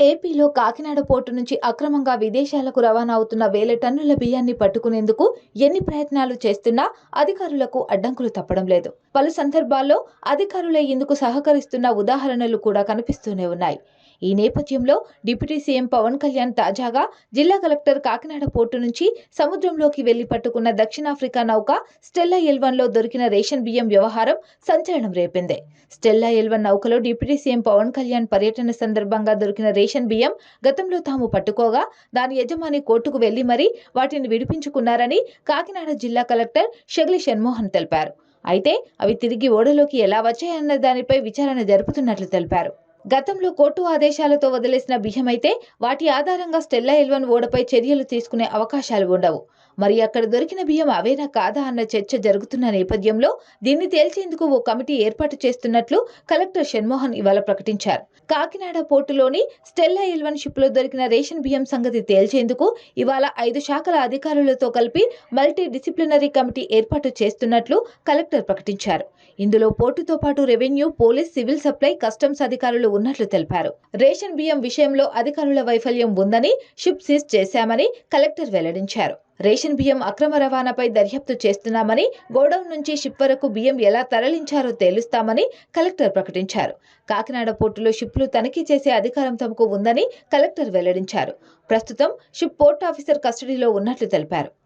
ఏపీలో కాకినాడ పోర్టు నుంచి అక్రమంగా విదేశాలకు రవాణా అవుతున్న వేల టన్నుల బియ్యాన్ని పట్టుకునేందుకు ఎన్ని ప్రయత్నాలు చేస్తున్నా అధికారులకు అడ్డంకులు తప్పడం లేదు. పలు సందర్భాల్లో అధికారులే ఇందుకు సహకరిస్తున్న ఉదాహరణలు కూడా కనిపిస్తూనే ఉన్నాయి. ఈ నేపథ్యంలో డిప్యూటీ సీఎం పవన్ కళ్యాణ్ తాజాగా జిల్లా కలెక్టర్ కాకినాడ పోర్టు నుంచి సముద్రంలోకి వెళ్ళి పట్టుకున్న దక్షిణాఫ్రికా నౌక స్టెల్లా ఎల్వన్లో దొరికిన రేషన్ బియ్యం వ్యవహారం సంచలనం రేపింది. స్టెల్లా ఎల్వన్ నౌకలో డిప్యూటీ సీఎం పవన్ కళ్యాణ్ పర్యటన సందర్భంగా దొరికిన రేషన్ బియ్యం గతంలో తాము పట్టుకోగా దాని యజమాని కోర్టుకు వెళ్ళి మరీ వాటిని విడిపించుకున్నారని కాకినాడ జిల్లా కలెక్టర్ షగ్లి షణ్మోహన్ తెలిపారు. అయితే అవి తిరిగి ఓడలోకి ఎలా వచ్చాయన్న దానిపై విచారణ జరుపుతున్నట్లు తెలిపారు. గతంలో కోర్టు ఆదేశాలతో వదిలేసిన బియ్యమైతే వాటి ఆధారంగా స్టెల్లా ఎల్వన్ ఓడపై చర్యలు తీసుకునే అవకాశాలు ఉండవు. మరి అక్కడ దొరికిన బియ్యం అవేనా కాదా అన్న చర్చ జరుగుతున్న నేపథ్యంలో దీన్ని తేల్చేందుకు ఓ కమిటీ ఏర్పాటు చేస్తున్నట్లు కలెక్టర్ షణ్మోహన్ ఇవాళ ప్రకటించారు. కాకినాడ పోర్టులోని స్టెల్లా ఎల్వన్ షిప్లో దొరికిన రేషన్ బియ్యం సంగతి తేల్చేందుకు ఇవాళ ఐదు శాఖల అధికారులతో కలిపి మల్టీ డిసిప్లినరీ కమిటీ ఏర్పాటు చేస్తున్నట్లు కలెక్టర్ ప్రకటించారు. ఇందులో పోర్టుతో పాటు revenue police civil supply customs అధికారులు ఉన్నట్లు తెలిపారు. రేషన్ బియ్యం విషయంలో అధికారుల వైఫల్యం ఉందని షిప్ సీజ్ చేశామని కలెక్టర్ వెల్లడించారు. రేషన్ బియ్యం అక్రమ రవాణాపై దర్యాప్తు చేస్తున్నామని గోడౌన్ నుంచి షిప్ వరకు బియ్యం ఎలా తరలించారో తేలుస్తామని కలెక్టర్ ప్రకటించారు. కాకినాడ పోర్టులో షిప్లు తనిఖీ చేసే అధికారం తమకు ఉందని కలెక్టర్ వెల్లడించారు. ప్రస్తుతం షిప్ పోర్ట్ ఆఫీసర్ కస్టడీలో ఉన్నట్లు తెలిపారు.